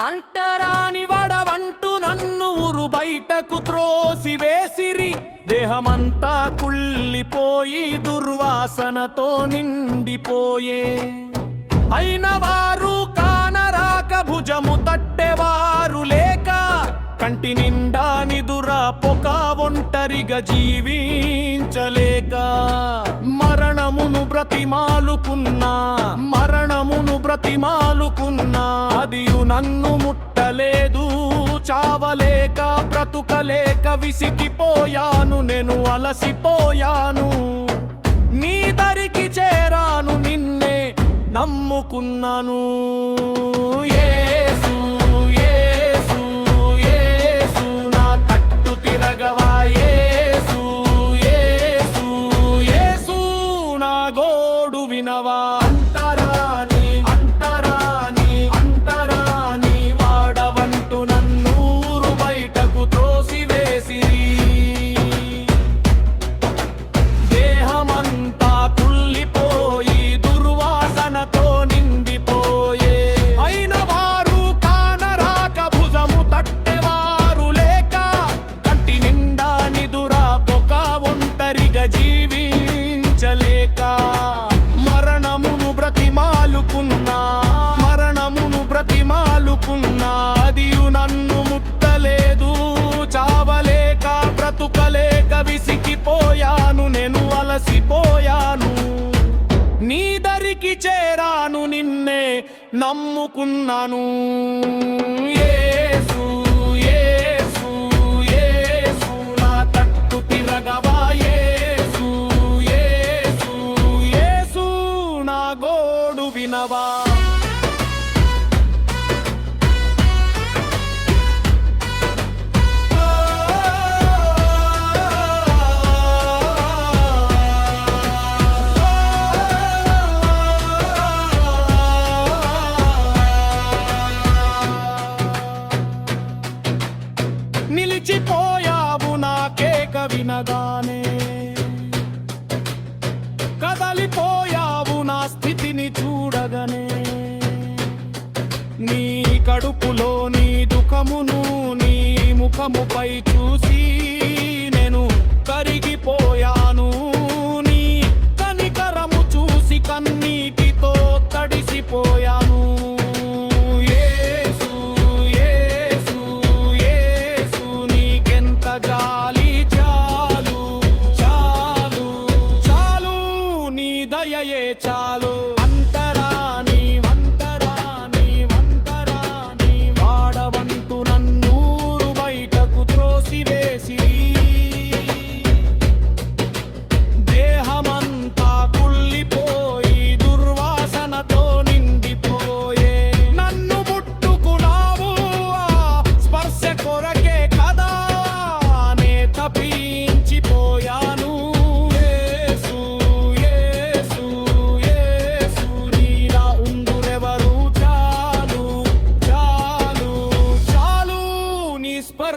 అంటరాని వడవంటూ నన్ను ఊరు బయటకు త్రోసి వేసిరి దేహమంతా కుళ్ళిపోయి దుర్వాసనతో నిండిపోయే. అయిన వారు కానరాక భుజము తట్టెవారు లేక కంటి నిండా నిదురా పొక ఒంటరిగా జీవించలేక. మరణమును బ్రతిమాలుకున్నా మరణమును బ్రతిమాలుకున్నా అది నన్ను ముట్టలేదు చావలేక బ్రతుకలేక విసిగిపోయాను నేను అలసిపోయాను. నీ దరికి చేరాను నిన్నే నమ్ముకున్నాను. గోడు వినవా పోయాను నేను అలసిపోయాను. నీ దరికి చేరాను నిన్నే నమ్ముకున్నాను. నిలిచిపోయావు నా కేక వినగానే. కదలిపోయావు నా స్థితిని చూడగానే. నీ కడుపులో నీ దుఃఖమును నీ ముఖముపై చూసి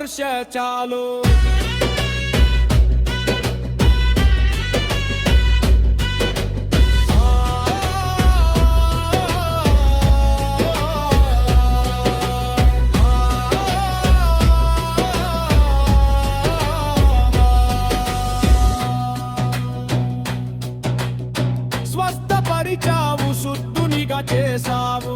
స్పర్శ చాలు. స్వస్థపరిచావు శుద్ధునిగా చేశావు.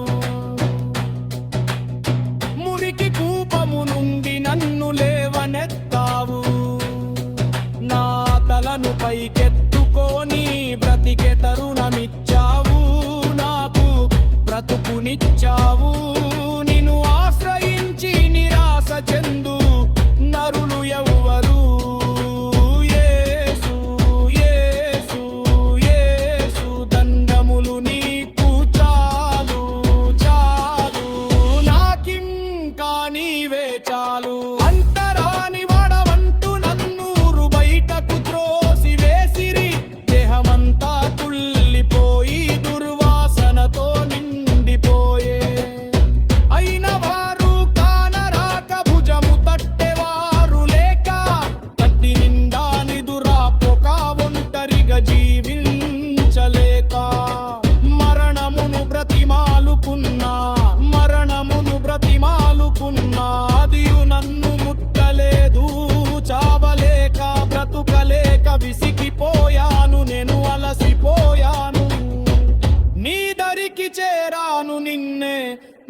పైకెత్త